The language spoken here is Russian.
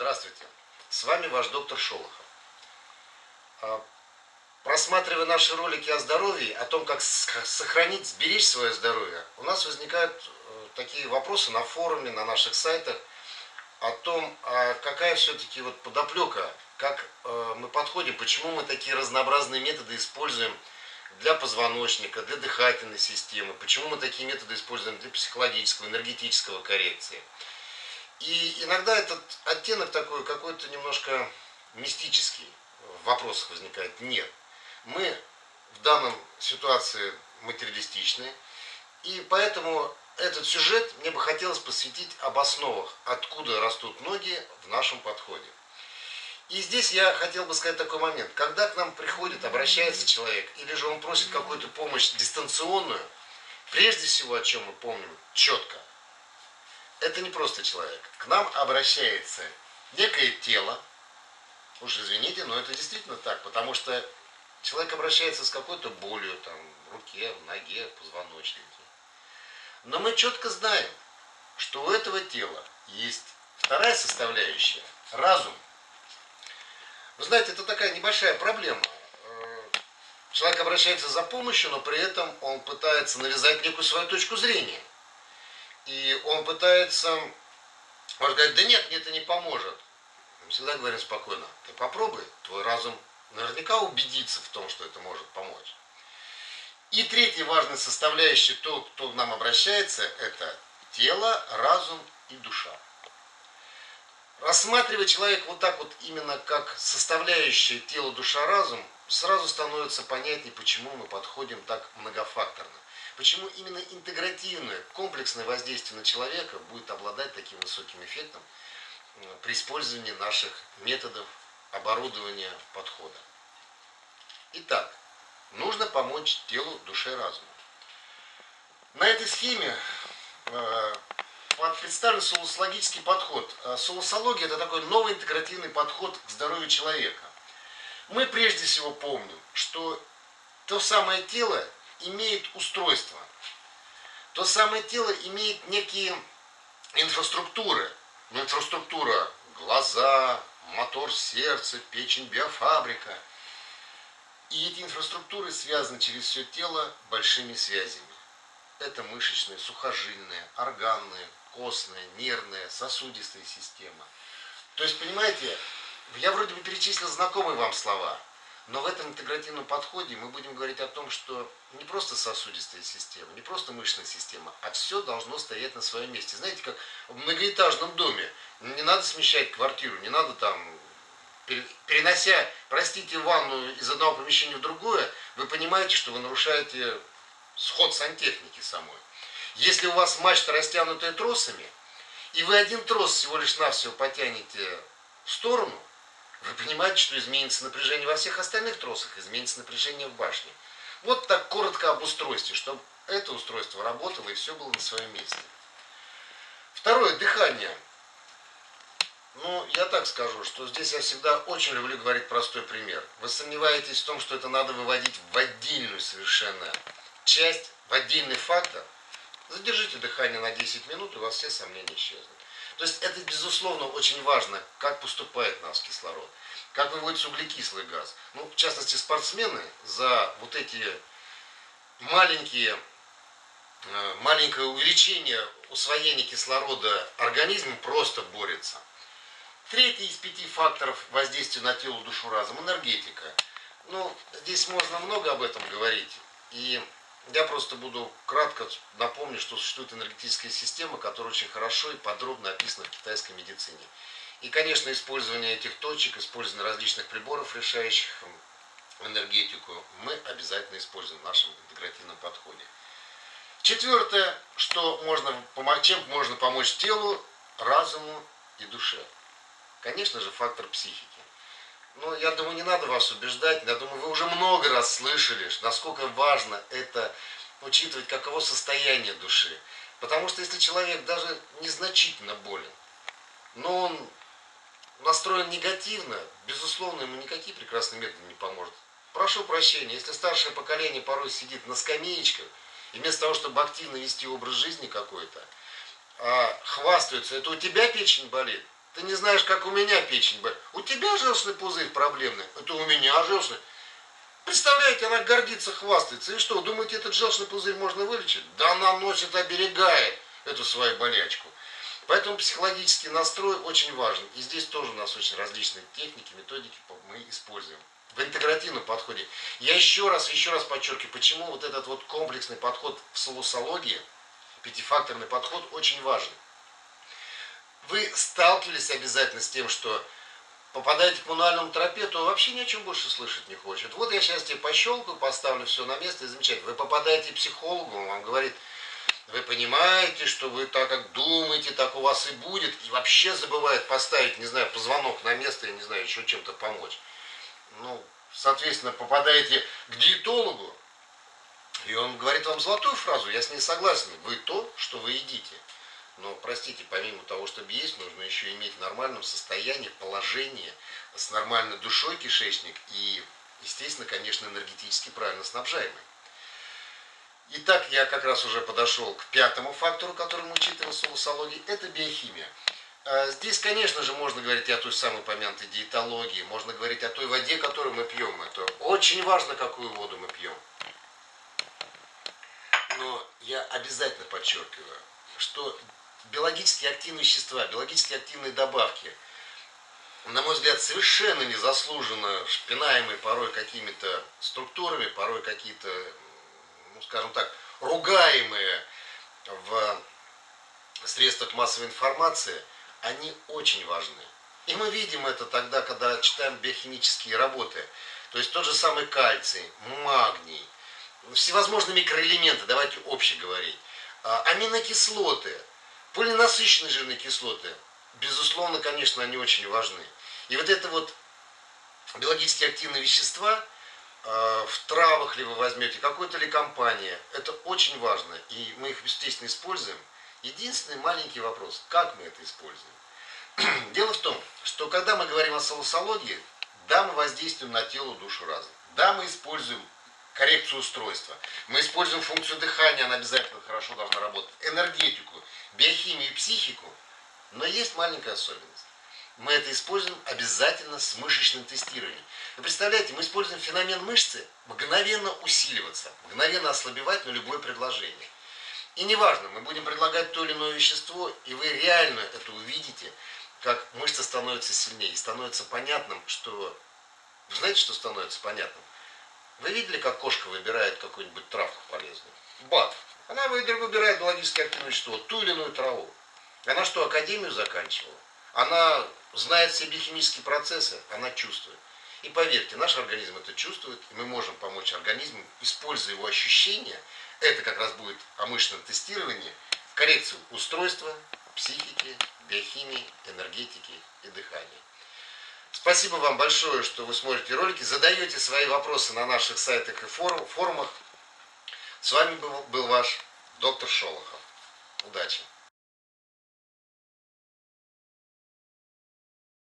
Здравствуйте. С вами ваш доктор Шолохов. А, просматривая наши ролики о здоровье, о том, как сохранить, сберечь свое здоровье, у нас возникают э, такие вопросы на форуме, на наших сайтах о том, а какая все-таки вот подоплека, как э, мы подходим, почему мы такие разнообразные методы используем для позвоночника, для дыхательной системы, почему мы такие методы используем для психологического, энергетического коррекции. И иногда этот оттенок такой какой-то немножко мистический в вопросах возникает. Нет. Мы в данном ситуации материалистичны, и поэтому этот сюжет мне бы хотелось посвятить об основах, откуда растут ноги в нашем подходе. И здесь я хотел бы сказать такой момент. Когда к нам приходит, обращается человек, или же он просит какую-то помощь дистанционную, прежде всего, о чем мы помним четко, это не просто человек. К нам обращается некое тело, уж извините, но это действительно так, потому что человек обращается с какой-то болью там, в руке, в ноге, в позвоночнике. Но мы четко знаем, что у этого тела есть вторая составляющая – разум. Вы знаете, это такая небольшая проблема. Человек обращается за помощью, но при этом он пытается навязать некую свою точку зрения. И он пытается, может сказать, да нет, мне это не поможет. Мы всегда говорим спокойно, ты попробуй, твой разум наверняка убедится в том, что это может помочь. И третья важная составляющая, то, кто к нам обращается, это тело, разум и душа. Рассматривая человека вот так вот именно как составляющее тело, душа, разум, сразу становится понятнее, почему мы подходим так многофакторно. Почему именно интегративное, комплексное воздействие на человека будет обладать таким высоким эффектом э, при использовании наших методов оборудования подхода. Итак, нужно помочь телу, душе, разуму. На этой схеме э, представлен соусологический подход. Э, соусология – это такой новый интегративный подход к здоровью человека. Мы прежде всего помним, что то самое тело имеет устройство. То самое тело имеет некие инфраструктуры. Ну, инфраструктура – глаза, мотор сердца, печень, биофабрика. И эти инфраструктуры связаны через все тело большими связями. Это мышечная, сухожильная, органная, костная, нервная, сосудистая система. То есть, понимаете, я вроде бы перечислил знакомые вам слова – но в этом интегративном подходе мы будем говорить о том, что не просто сосудистая система, не просто мышечная система, а все должно стоять на своем месте. Знаете, как в многоэтажном доме не надо смещать квартиру, не надо там перенося, простите, ванну из одного помещения в другое, вы понимаете, что вы нарушаете сход сантехники самой. Если у вас мачта растянутая тросами, и вы один трос всего лишь навсего потянете в сторону, вы понимаете, что изменится напряжение во всех остальных тросах, изменится напряжение в башне. Вот так коротко об устройстве, чтобы это устройство работало и все было на своем месте. Второе, дыхание. Ну, я так скажу, что здесь я всегда очень люблю говорить простой пример. Вы сомневаетесь в том, что это надо выводить в отдельную совершенно часть, в отдельный фактор. Задержите дыхание на 10 минут, и у вас все сомнения исчезнут. То есть это, безусловно, очень важно, как поступает в нас кислород, как выводится углекислый газ. Ну, в частности, спортсмены за вот эти маленькие, э, маленькое увеличение усвоения кислорода организмом просто борются. Третий из пяти факторов воздействия на тело, душу, разум – энергетика. Ну, здесь можно много об этом говорить. И я просто буду кратко напомнить, что существует энергетическая система, которая очень хорошо и подробно описана в китайской медицине. И, конечно, использование этих точек, использование различных приборов, решающих энергетику, мы обязательно используем в нашем интегративном подходе. Четвертое, что можно, чем можно помочь телу, разуму и душе. Конечно же, фактор психики. Ну, я думаю, не надо вас убеждать. Я думаю, вы уже много раз слышали, насколько важно это учитывать, каково состояние души. Потому что если человек даже незначительно болен, но он настроен негативно, безусловно, ему никакие прекрасные методы не поможет. Прошу прощения, если старшее поколение порой сидит на скамеечках, и вместо того, чтобы активно вести образ жизни какой-то, а хвастаются, это у тебя печень болит, Ты не знаешь, как у меня печень болит. У тебя желчный пузырь проблемный, это у меня желчный. Представляете, она гордится, хвастается. И что, думаете, этот желчный пузырь можно вылечить? Да она носит, оберегает эту свою болячку. Поэтому психологический настрой очень важен. И здесь тоже у нас очень различные техники, методики мы используем. В интегративном подходе. Я еще раз, еще раз подчеркиваю, почему вот этот вот комплексный подход в солусологии, пятифакторный подход очень важен. Вы сталкивались обязательно с тем, что попадаете к мануальному терапевту, он вообще ни о чем больше слышать не хочет. Вот я сейчас тебе пощелкаю, поставлю все на место и замечательно. Вы попадаете к психологу, он вам говорит, вы понимаете, что вы так как думаете, так у вас и будет, и вообще забывает поставить, не знаю, позвонок на место, я не знаю, еще чем-то помочь. Ну, соответственно, попадаете к диетологу, и он говорит вам золотую фразу, я с ней согласен, вы то, что вы едите. Но, простите, помимо того, чтобы есть, нужно еще иметь в нормальном состоянии, положение, с нормальной душой кишечник и, естественно, конечно, энергетически правильно снабжаемый. Итак, я как раз уже подошел к пятому фактору, который мы учитываем в солусологии, это биохимия. А здесь, конечно же, можно говорить о той самой помянутой диетологии, можно говорить о той воде, которую мы пьем. Это очень важно, какую воду мы пьем. Но я обязательно подчеркиваю, что биологически активные вещества, биологически активные добавки, на мой взгляд, совершенно незаслуженно шпинаемые порой какими-то структурами, порой какие-то ну, скажем так, ругаемые в средствах массовой информации, они очень важны. И мы видим это тогда, когда читаем биохимические работы. То есть тот же самый кальций, магний, всевозможные микроэлементы, давайте общее говорить, а, аминокислоты, полинасыщенные жирные кислоты, безусловно, конечно, они очень важны. И вот это вот биологически активные вещества – Э, в травах ли вы возьмете, какой-то ли компания. Это очень важно, и мы их, естественно, используем. Единственный маленький вопрос, как мы это используем? Дело в том, что когда мы говорим о солосологии, да, мы воздействуем на тело, душу, разум. Да, мы используем коррекцию устройства. Мы используем функцию дыхания, она обязательно хорошо должна работать. Энергетику, биохимию психику. Но есть маленькая особенность мы это используем обязательно с мышечным тестированием. Вы представляете, мы используем феномен мышцы мгновенно усиливаться, мгновенно ослабевать на любое предложение. И неважно, мы будем предлагать то или иное вещество, и вы реально это увидите, как мышца становится сильнее, и становится понятным, что... Вы знаете, что становится понятным? Вы видели, как кошка выбирает какую-нибудь травку полезную? Бат. Она выбирает биологически активное вещество, ту или иную траву. Она что, академию заканчивала? Она знает все биохимические процессы, она чувствует. И поверьте, наш организм это чувствует, и мы можем помочь организму, используя его ощущения, это как раз будет о мышечном тестировании, коррекцию устройства, психики, биохимии, энергетики и. Спасибо вам большое, что вы смотрите ролики, задаете свои вопросы на наших сайтах и форумах. С вами был, ваш доктор Шолохов. Удачи!